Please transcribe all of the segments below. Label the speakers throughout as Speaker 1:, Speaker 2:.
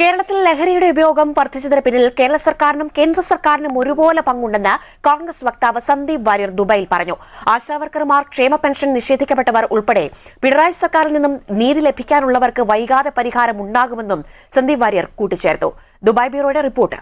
Speaker 1: കേരളത്തിൽ ലഹരിയുടെ ഉപയോഗം വർദ്ധിച്ചതിന് പിന്നിൽ കേരള സർക്കാരിനും കേന്ദ്ര സർക്കാരിനും ഒരുപോലെ പങ്കുണ്ടെന്ന് കോൺഗ്രസ് വക്താവ് സന്ദീപ് വാര്യർ ദുബൈയിൽ പറഞ്ഞു. ആശാവർക്കർമാർ ക്ഷേമ പെൻഷൻ നിഷേധിക്കപ്പെട്ടവർ ഉൾപ്പെടെ പിണറായി സർക്കാരിൽ നിന്നും നീതി ലഭിക്കാനുള്ളവർക്ക് വൈകാതെ പരിഹാരം ഉണ്ടാകുമെന്നും സന്ദീപ് വാര്യർ കൂട്ടിച്ചേർത്തു. ദുബായ് ബ്യൂറോയുടെ റിപ്പോർട്ട്.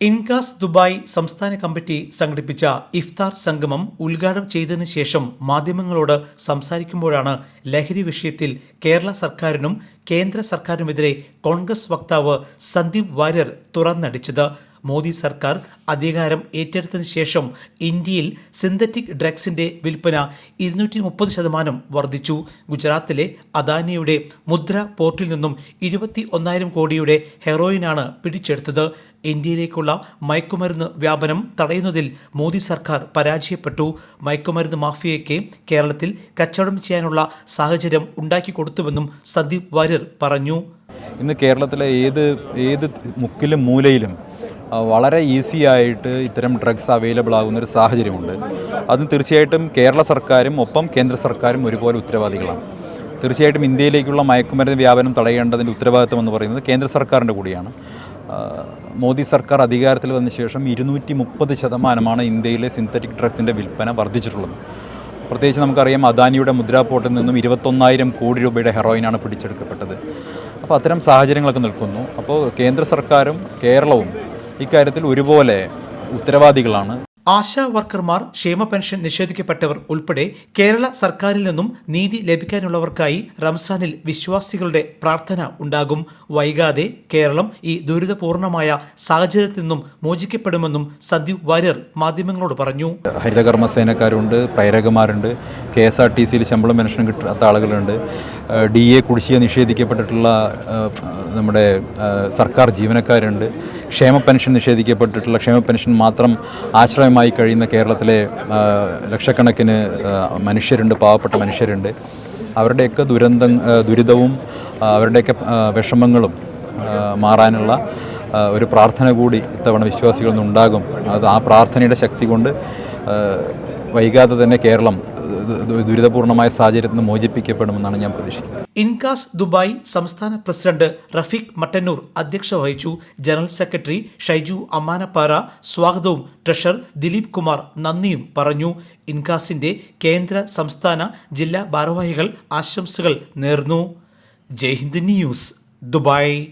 Speaker 2: ഇൻകാസ് ദുബായ് സംസ്ഥാന കമ്മിറ്റി സംഘടിപ്പിച്ച ഇഫ്താർ സംഗമം ഉദ്ഘാടനം ചെയ്തതിനു ശേഷം മാധ്യമങ്ങളോട് സംസാരിക്കുമ്പോഴാണ് ലഹരി വിഷയത്തിൽ കേരള സർക്കാരിനും കേന്ദ്ര സർക്കാരിനുമെതിരെ കോൺഗ്രസ് വക്താവ് സന്ദീപ് വാര്യർ തുറന്നടിച്ചത്. മോദി സർക്കാർ അധികാരം ഏറ്റെടുത്തതിനു ശേഷം ഇന്ത്യയിൽ സിന്തറ്റിക് ഡ്രഗ്സിന്റെ വിൽപ്പന ഇരുന്നൂറ്റി മുപ്പത് ശതമാനം വർദ്ധിച്ചു. ഗുജറാത്തിലെ അദാനിയുടെ മുദ്ര പോർട്ടിൽ നിന്നും ഇരുപത്തി ഒന്നായിരം കോടിയുടെ ഹെറോയിനാണ് പിടിച്ചെടുത്തത്. ഇന്ത്യയിലേക്കുള്ള മയക്കുമരുന്ന് വ്യാപനം തടയുന്നതിൽ മോദി സർക്കാർ പരാജയപ്പെട്ടു. മയക്കുമരുന്ന് മാഫിയയ്ക്ക് കേരളത്തിൽ കച്ചവടം ചെയ്യാനുള്ള സാഹചര്യം ഉണ്ടാക്കി കൊടുത്തുവെന്നും സന്ദീപ് വാര്യർ പറഞ്ഞു.
Speaker 3: ഇന്ന് കേരളത്തിലെ ഏത് ഏത് മുക്കിലും മൂലയിലും വളരെ ഈസി ആയിട്ട് ഇത്തരം ഡ്രഗ്സ് അവൈലബിൾ ആകുന്ന ഒരു സാഹചര്യമുണ്ട്. അതും തീർച്ചയായിട്ടും കേരള സർക്കാരും ഒപ്പം കേന്ദ്ര സർക്കാരും ഒരുപോലെ ഉത്തരവാദികളാണ്. തീർച്ചയായിട്ടും ഇന്ത്യയിലേക്കുള്ള മയക്കുമരുന്ന് വ്യാപനം തടയേണ്ടതിന്റെ ഉത്തരവാദിത്വം എന്ന് പറയുന്നത് കേന്ദ്ര സർക്കാരിന്റെ കൂടിയാണ്. മോദി സർക്കാർ അധികാരത്തിൽ വന്ന ശേഷം ഇരുന്നൂറ്റി മുപ്പത് ശതമാനമാണ് ഇന്ത്യയിലെ സിന്തറ്റിക് ഡ്രഗ്സിന്റെ വിൽപ്പന വർദ്ധിച്ചിട്ടുള്ളത്. പ്രത്യേകിച്ച് നമുക്കറിയാം അദാനിയുടെ മുദ്രാപോർട്ടിൽ നിന്നും ഇരുപത്തൊന്നായിരം കോടി രൂപയുടെ ഹെറോയിനാണ് പിടിച്ചെടുക്കപ്പെട്ടത്. അപ്പോൾ അത്തരം സാഹചര്യങ്ങളൊക്കെ നിൽക്കുന്നു. അപ്പോൾ കേന്ദ്ര സർക്കാരും കേരളവും ഇക്കാര്യത്തിൽ ഒരുപോലെ ഉത്തരവാദികളാണ്.
Speaker 2: ആശാ വർക്കർമാർ ക്ഷേമ പെൻഷൻ നിഷേധിക്കപ്പെട്ടവർ ഉൾപ്പെടെ കേരള സർക്കാരിൽ നിന്നും നീതി ലഭിക്കാനുള്ളവർക്കായി റംസാനിൽ വിശ്വാസികളുടെ പ്രാർത്ഥന ഉണ്ടാകും. വൈകാതെ കേരളം ഈ ദുരിതപൂർണമായ സാഹചര്യത്തിൽ നിന്നും മോചിക്കപ്പെടുമെന്നും സന്ദീപ് വാര്യർ മാധ്യമങ്ങളോട് പറഞ്ഞു.
Speaker 3: ഹരിതകർമ്മസേനക്കാരുണ്ട് പൈരകമാരുണ്ട് കെ എസ് ആർ ടി സിയിൽ ശമ്പളം പെൻഷൻ കിട്ടാത്ത ആളുകളുണ്ട്. ഡി എ കുടിശ്ശിക നിഷേധിക്കപ്പെട്ടിട്ടുള്ള നമ്മുടെ സർക്കാർ ജീവനക്കാരുണ്ട്. ക്ഷേമ പെൻഷൻ നിഷേധിക്കപ്പെട്ടിട്ടുള്ള ക്ഷേമ പെൻഷൻ മാത്രം ആശ്രയമായി കഴിയുന്ന കേരളത്തിലെ ലക്ഷക്കണക്കിന് മനുഷ്യരുണ്ട് പാവപ്പെട്ട മനുഷ്യരുണ്ട്. അവരുടെയൊക്കെ ദുരന്ത ദുരിതവും അവരുടെയൊക്കെ വിഷമങ്ങളും മാറാനുള്ള ഒരു പ്രാർത്ഥന കൂടി ഇത്തവണ വിശ്വാസികളിൽ നിന്നുണ്ടാകും. അത് ആ പ്രാർത്ഥനയുടെ ശക്തി കൊണ്ട് വൈകാതെ തന്നെ കേരളം ദുരിതപൂർണമായ സാഹചര്യത്തിൽ നിന്ന് മോചിപ്പിക്കപ്പെടുമെന്നാണ് ഞാൻ പ്രതീക്ഷിക്കുന്നത്.
Speaker 2: ഇൻകാസ് ദുബായ് സംസ്ഥാന പ്രസിഡന്റ് റഫീഖ് മട്ടന്നൂർ അധ്യക്ഷ വഹിച്ചു. ജനറൽ സെക്രട്ടറി ഷൈജു അമ്മാനപ്പാറ സ്വാഗതവും ട്രഷർ ദിലീപ് കുമാർ നന്ദിയും പറഞ്ഞു. ഇൻകാസിന്റെ കേന്ദ്ര സംസ്ഥാന ജില്ലാ ഭാരവാഹികൾ ആശംസകൾ നേർന്നു. Jaihind news Dubai.